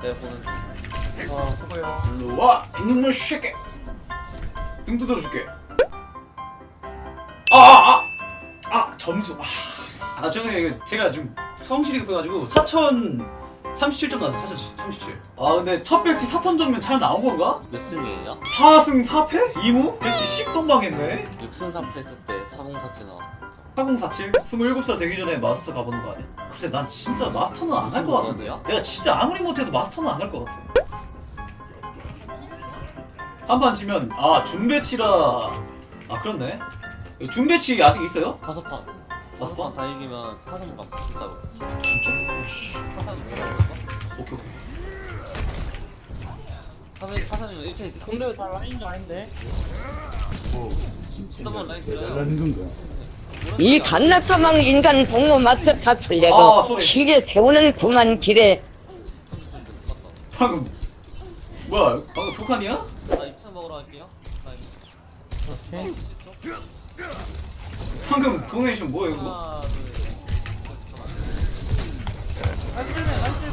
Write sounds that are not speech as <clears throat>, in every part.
내 보는 중. 아 수고요. 일로 와 이놈의 새끼. 등 두드려줄게. 아아아. 아, 아, 점수. 아, 아 죄송해요. 이거 제가 좀 성실히 급해가지고 4천 37점 나왔어요 4천 37. 아 근데 첫 배치 4천 점이면 잘 나온 건가? 몇 승이에요? 4승 4패? 2무? 배치 10동 망했네 6승 3패 했을 때4047 나왔습니다. 4047? 27살 되기 전에 마스터 가보는 거 아니야? 글쎄 난 진짜 마스터는 안갈것 같은데요? 내가 진짜 아무리 못해도 마스터는 안갈것 같아 한판 지면 아 준배치라 아 그렇네 준배치 아직 있어요? 다섯 판. 다섯 판? 판다 이기면 사승 감 진짜로. 진짜? 오씨 사승 뭐라고 했어? 오케이 오케이 사승 사승이면 1패 있어. 근데 다 라인도 아닌데 라인 길어요. 잘라는 건가? 이 갓나타망 인간 동무 마스터 다 아, 풀려고 소리. 시계 세우는 구만 길에 방금 뭐야 방금 북한이야? 나 2층 먹으러 갈게요. 오케이 방금 도네이션 뭐야 이거 하나. 나이스 나이스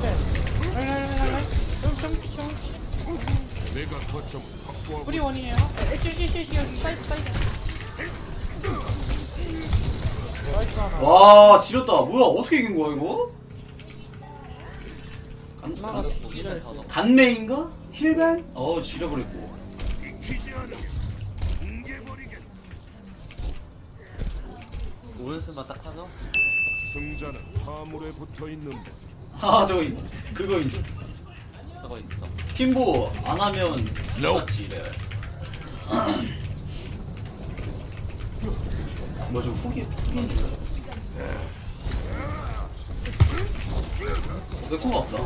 라인 좀좀좀 내가 거점 확보하고 우리 원이에요 에쉬쉬쉬 여기 사이드 사이드 나이스 하나 와 지렸다 뭐야 어떻게 이긴 거야 이거? 간, 하나 간. 간메인가? 힐벤? 어 지려버렸고 오른손만 딱 하죠. 승자는 화물에 붙어 있는 아 저기 그거 인정 저거 있어. 팀보 안 하면 똑같이 이래 <clears throat> 뭐저 후기 후기인 줄내 소가 없다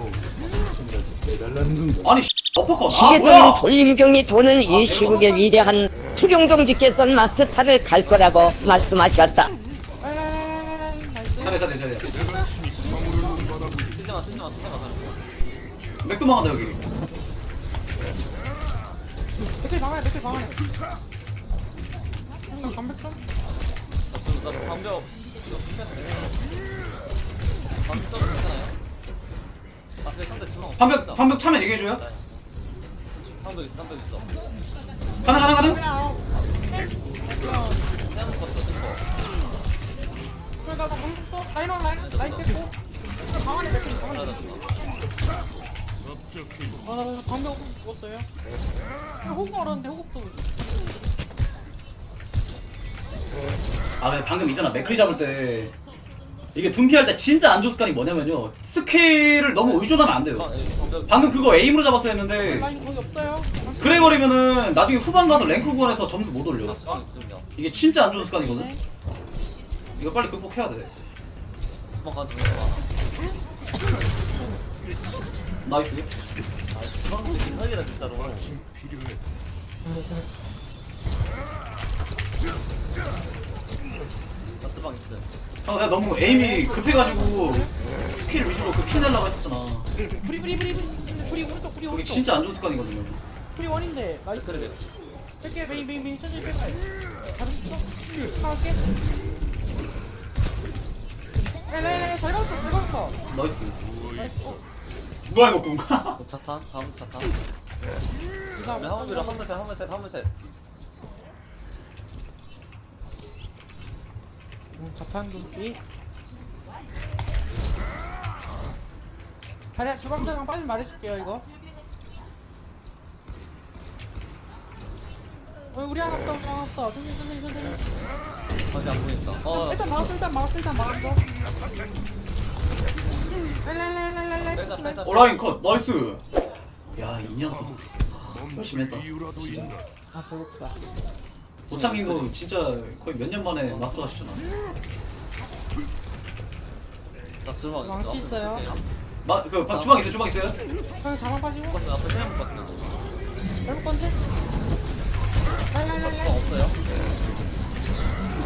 잘라는 건가? 아니 씨, 어퍼컷. 아 시계 뭐야? 쏘는 돌림병이 도는 이 시국의 위대한 투경종지께서 마스터를 갈 거라고 말씀하셨다. 괜찮아 괜찮아 매끄망하다 여기. 배틀 방안해, 배틀 방아야. 반벽 방벽 차면 얘기해줘요? 방벽 있어, 방벽 있어. 가나 가나 가나 라인 라인 라인 방안에 방안에. 아나 방금 죽었어요? 호구 얼었는데 호구도 아 근데 방금 있잖아. 맥크리 잡을 때 이게 둠피할 때 진짜 안 좋은 습관이 뭐냐면요. 스킬을 너무 의존하면 안 돼요. 방벽. 방금 그거 에임으로 잡았어야 했는데 라인 거기 없어요. 그래 버리면은 나중에 후반 가서 랭크 구간에서 점수 못 올려. 있습니다. 이게 진짜 안 좋은 습관이거든 이거 빨리 극복해야 돼. 수강 가는 중 많아. 나이스. 아 수강 되게 사기다 진짜로. 나 수방 있어. 아 내가 너무 에임이 급해가지고 스킬 위주로 그 피내려고 했었잖아. 브리 브리 브리 브리. 브리 오른쪽 브리 그게 오른쪽. 진짜 안 좋은 습관이거든요. 브리 원인데 나이스. 그래. 뺄게 메인 메인 메인. 천천히 뺄게. 잘했어 나올게 레레레 잘 걸었어 잘 걸었어 나이스 누가 이거 꾼가? 차탄 다음 차탄 네, 한번 들어 한번 셋 한번 셋 한번 셋 음, 자탄 좀끼 자리야 주방장랑 빠진 말해줄게요 이거 어 우리 하나 없어 하나 없어 천천히 천천히 천천히 아직 안 보인다. 어. 일단 막았어 일단 막았어 일단 막았어 빼자 빼자. 오라인 컷 나이스 야 2년 열심히 했다? 아 배고프다 도창님도 진짜 거의 몇 년 만에 마스터 하셨잖아 나 있어. 망치 있어요. 마, 그 바- 주방 있어요 주방 있어요? 형 자만 빠지고 앞에 세명 버스. 잘못 건데 랄랄랄랄 없어요.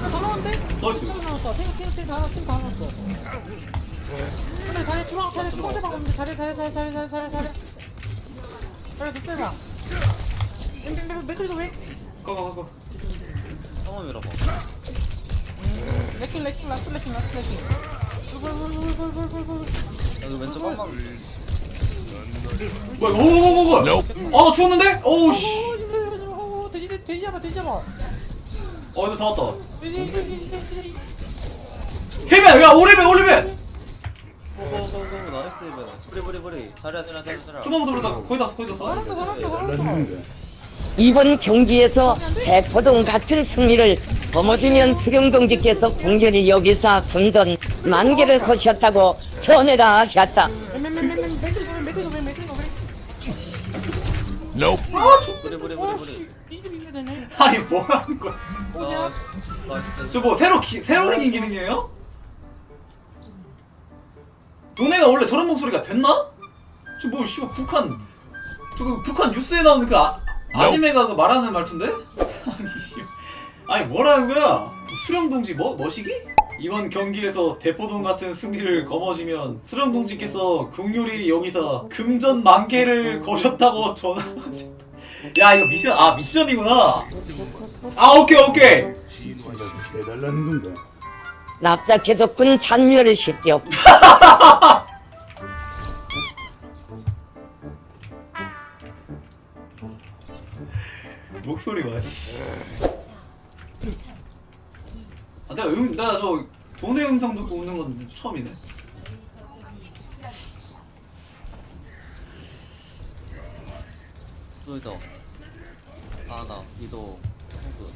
다 나왔는데? 나이스. 팀 나왔어 팀팀팀 다, 팀다 나왔어 근데 자네 주방 자네 주방 대박 없는데 자네 자네 자네 자네 자네 자네 자네 자네 늑대가 맥클리도 왜? 가가가가 한번 밀어봐. 레킹 레킹 라스트 레킹 라스트 레킹 불불불불불불불 여기 왼쪽 한방. 뭐야 아나 죽었는데? 어우 씨 오, 돼지 돼지 돼지 잡아 돼지 잡아. 어 이거 다 왔다 돼지 돼지 돼지 돼지. 힐맨 야 오리맨 오리맨 고고고고 나이스 이번 브리 브리 브리 잘해 잘해 잘해 잘해 좀만 더 그러다 거의 다 거의 다 써? 잘한다 잘한다 내달라는 잘한다. 건가? 이번 경기에서 대포동 같은 승리를 거머쥐면 수령동지께서 공연히 여기서 분전 만개를 거셨다고 전해라 하셨다. 맨맨맨맨 브리 브리 브리 이겨야 되네. 아니 뭐라는 거야 오지야. 나이스 저뭐 새로 기, 새로 생긴 기능이에요? 너네가 원래 저런 목소리가 됐나? 저뭐 씨발 북한 저거 북한 뉴스에 나오는 그 아, 아지매가 그 말하는 말투인데? <laughs> 아니 씨 아니 뭐라는 거야? 수령동지 뭐 머시기? 이번 경기에서 대포동 같은 승리를 거머쥐면 수령동지께서 국요리 여기서 금전 만개를 거셨다고 전하셨다. 야 이거 미션 아 미션이구나. 아 오케이 오케이. 해달라는 건가? 납작해졌군 잔멸을 시켜. 목소리 봐, 씨. 아, 내가 음, 나저 돈의 음성 듣고 웃는 건 처음이네. 소이서 아나 미도 호그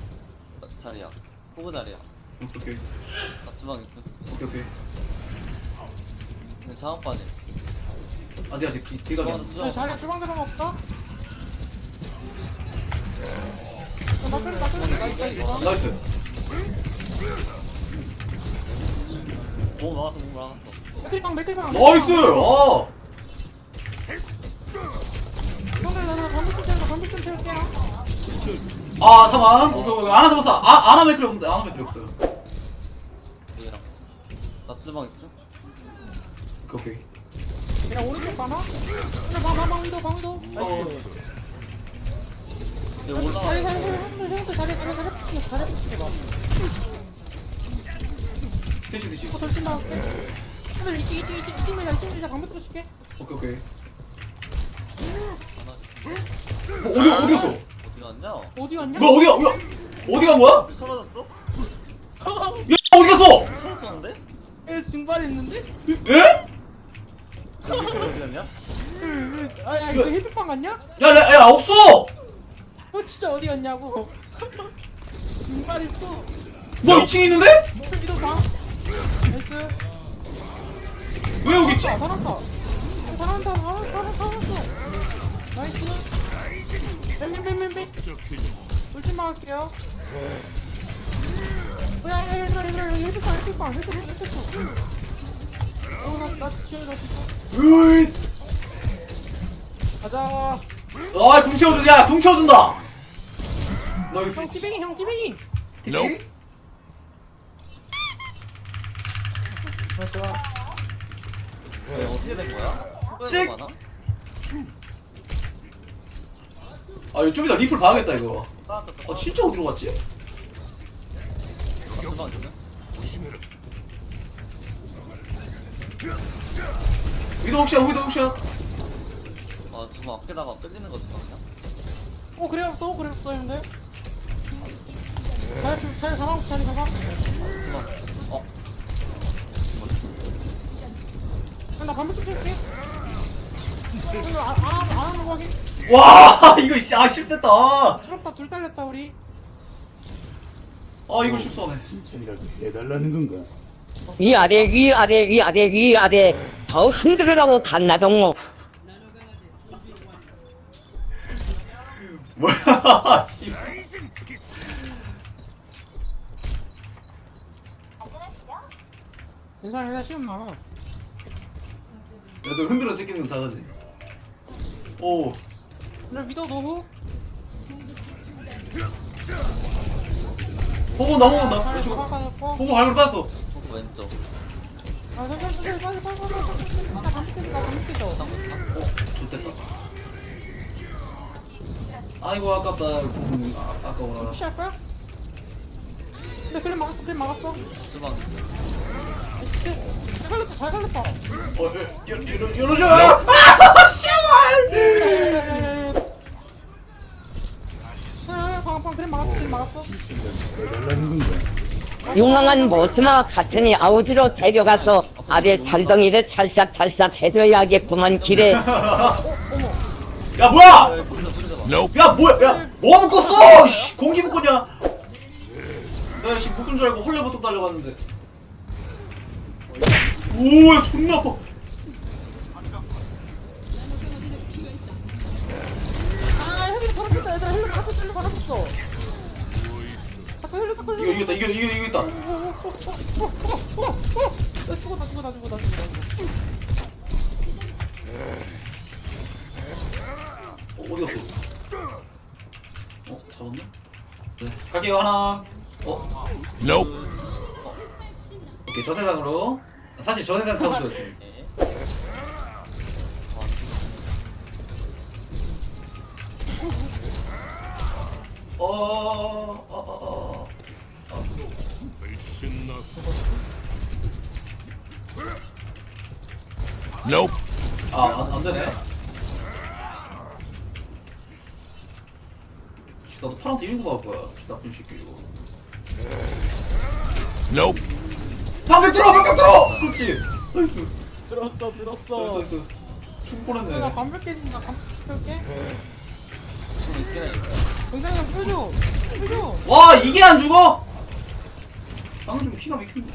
어, 자리야 호그 자리야 오케이, 오케이, 나 주방 있음 오케이, 오케이. 근데 자원 빠지 아직 아직 뒤- 뒤가 주방 안. 저 주방 자리에 주방 들어가 없어? 어, 나 끌려 나 끌려 나 끌려. 나이스. 몸 막았어 몸 막았어 맥클방 맥클방. 나이스. 아, 나나 반대 좀좀 채울게요. 아 잠깐. 오케이, 오케이. 아나 잡았어. 아, 아나 맥클 없는데, 아나 맥클 없어요. 얘랑 나 주방 있음 오케이, 오케이. 그냥 오른쪽 가나? 그래 봐봐 방도 방도. 어, 나이스. 얘 자리 올라와 자리 자리 형들 형들 자리 자리 자리 붙이게 자리 붙이게 봐. 대시 대시. 이거 돌진 나올게. 형들 이쪽 이쪽 이쪽 이쪽 밀자 이쪽 밀자 방금 들어줄게. 오케이, 오케이. 뭐, 어디 어디 갔어? 어디 갔냐 어디 갔냐? 뭐 어디가 어디 어디 간 거야? 사라졌어? 야 어디 갔어? 사라졌는데? 에 증발 있는데? 예? 어디 갔냐? 아야 이거 헤드빵 갔냐? 야야 야, 없어. 어 진짜 어디 갔냐고. <laughs> 증발 있어. 뭐 2층에 있는데? 이도 봐. 나이스. 왜 여기 있지? 아, 살았다. 살았다. 살았다. 살았다. 살았어. 나이스. 뱀뱀뱀뱀뱀. 돌진 막을게요. 어, 야, 야, 야, 얘들아, 얘들아, 헤드빵, 헤드빵, 헤드빵, 헤드빵. 어, 나, 나 지켜요, 나 지켜. 으이. 가자. 아, 궁 채워줘. 야, 궁 채워준다. 너 이거 형, 티뱅이, 형, 티뱅이. Nope. 좋아. 왜 어떻게 된 거야? 찍! 찍! 많 아? 아, 이거 좀 이따 리플 봐야겠다 이거. 아, 진짜 어디로 갔지? 위도 혹시야, 위도 혹시야. 아 주방 앞에다가 끌리는 거 주방이야? 어, 그래, 또 그래, 또 했는데. 잘, 잘 잡아, 잘 잡아. 주방 어? 야, 나 반대 좀 칠게. 이거 안, 안, 안 하는 거 확인. 와, <laughs> 이거 씨, 아 실수했다. 아, 부럽다, 둘 딸렸다, 우리. 아 이거 실수하네. 칭찬이라도 해달라는 건가? 위 아래 위 아래 위 아래 위 아래 더 흔들으라고 갔나동무. <laughs> 뭐야? 씨. 괜찮아, 괜찮아, 시험 많아. 야, 너 흔들어 찍히는 건 잘하지. 오, 근데 위도 노후? 호구 온다, 호구 온다. 잘 왼쪽. 잡아가지고. 호구 발로 땄어. 호그 왼쪽 아, 천천히, 천천히, 빨리, 빨리, 빨리, 빨리. 나나 반대 깨져. 쌍꺼풀 어, 좋됐다. 아이고 아깝다. 궁 아, 아까워라. 푸시할 거야? 근데 클립 막았어, 클립 막았어. 나이스. 잘 걸렸다, 잘 걸렸다. 어, 열, 열, 열, 열어줘. 아, 씨발. 용왕한 모스마 같으니 아우지로 데려가서 아래 살덩이를 찰싹찰싹 해줘야겠구만 길에 <laughs> 야 뭐야? 야 뭐야? 야뭐 묶었어? 씨, 공기 묶었냐? 나씨 묶은 줄 알고 헐레부터 달려갔는데. 오야 존나 아파. 아 헬멧 걸었었다. 얘들아 헬멧 걸었었어. 헬멧 갖고 이거 이겼다 이거 이거 이겼다. 나 죽어 나 죽어 나 죽어 나 죽어 어, 어디 갔어? 어 잡았나 네. 갈게요 하나. 어? 오케이 저 세상으로. 사실 저 세상 카운트였습니다 아, 안, 안 되네. 씨, 나도 파란색 1구 갈 거야. 씨, 나쁜 새끼 이거. 방벽 들어, 방벽 들어. 그렇지. 나이스. 들었어 나이스, 들었어 나이스. 충나 뻔했네. 반백 깨진다 반백 켤게 해 동생아 펴줘 펴줘 와, 이게 안 죽어? 나는 좀 키가 막히는데.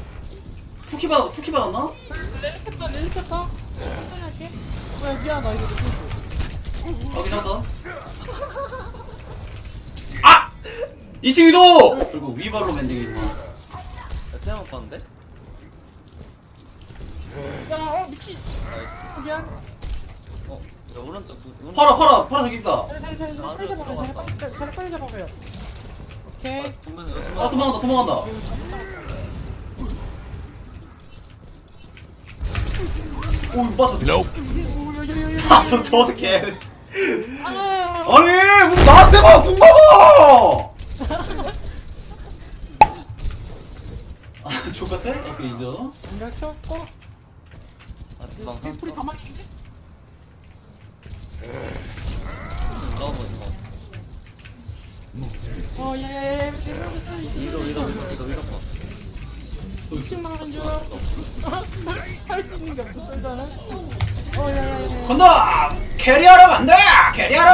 쿠키 받, 쿠키 받았나? 렐리켰다 렐리켰다 천천히 할게 왜 미안하다 이거 못 어, 괜찮았어. 아! 2층 위도! 그리고 위발로 밴딩이구만. 야 태양 못 봤는데? 야어 미친 나이스 미안 어? 야 오른쪽 두- 오른쪽 팔아, 팔아, 팔아 저기 있다. 자리 자리 자리 자리 빨리 잡아요 자리 빨리 잡아요 오케이 두면 아, 도망간다, 도망간다. 오, 이거 저, 저 새끼. 아 아니, 무슨 나한테 봐, 공방아! 아, 족같아? 오케이, 인정. 안경 쳤고 아 두방 한 우리 가만히 있는데? 넣어보자 어 야야야 위로 위로 위로 위로 위로 거 2층 나가는 줄 할 수 있는 게 없어 잖아 어 야야야 간다! 캐리하러 간다! 캐리하러!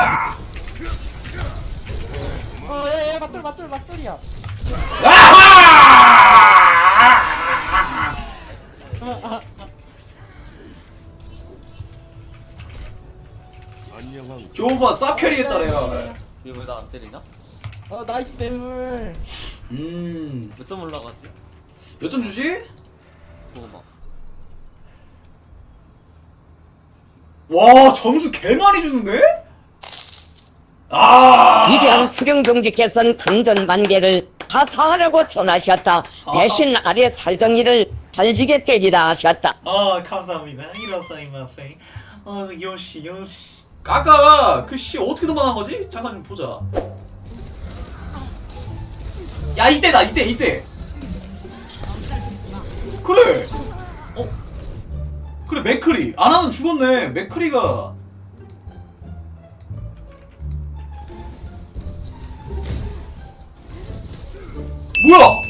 어 야야 맞돌 맞돌 맞돌이야 아하! 좋은 번, 쌉 캐리했다, 내가. 이거 왜 나 안 때리나? 어 나이스 뇌물 음, 몇 점 올라가지? 몇 점 주지? 고구 와, 점수 개 많이 주는데? 아! 위대한 수령종지께서는 강전반개를 하사하라고 전하셨다. 대신 아래 살덩이를 달지게 때리라 하셨다. 아 감사합니다. 이라사이마생 어 요시 요시. 아까! 그씨 어떻게 도망간 거지? 잠깐 좀 보자. 야 이때다 이때 이때. 그래! 어 그래 맥크리 아나는 죽었네 맥크리가 뭐야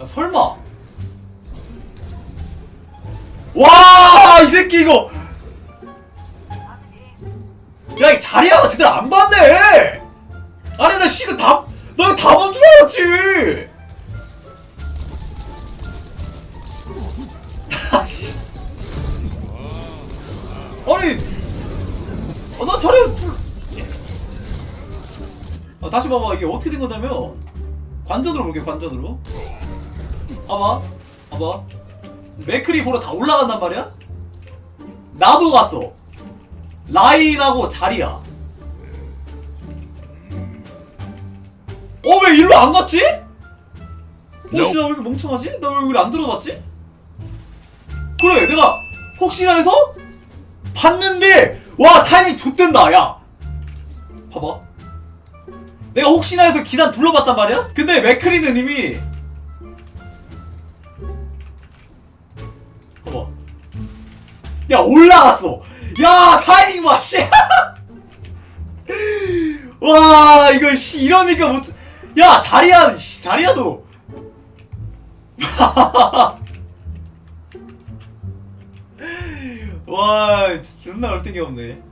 야 설마 와, 이 새끼 이거. 야, 이 자리야가 제대로 안 봤네. 아니, 나 씨가 다, 나 이거 다본 줄 알았지. 아, 씨. 아니, 아, 나. 불... 아, 다시 봐봐. 이게 어떻게 된 거냐면, 관전으로 볼게, 관전으로. 봐봐. 봐봐. 맥크리 보러 다 올라간단 말이야? 나도 갔어. 라인하고 자리야. 어, 왜 일로 안 갔지? 혹시 나왜 이렇게 멍청하지? 나 왜 여기 안 들어봤지? 그래, 내가 혹시나 해서 봤는데, 와, 타이밍 좋댄다, 야. 봐봐. 내가 혹시나 해서 기단 둘러봤단 말이야? 근데 맥크리는 이미 봐봐. 야 올라갔어. 야 타이밍 봐 씨. <laughs> 와 이거 씨 이러니까 못야 자리야 씨, 자리야도 <laughs> 와 존나 얼탱이 없네.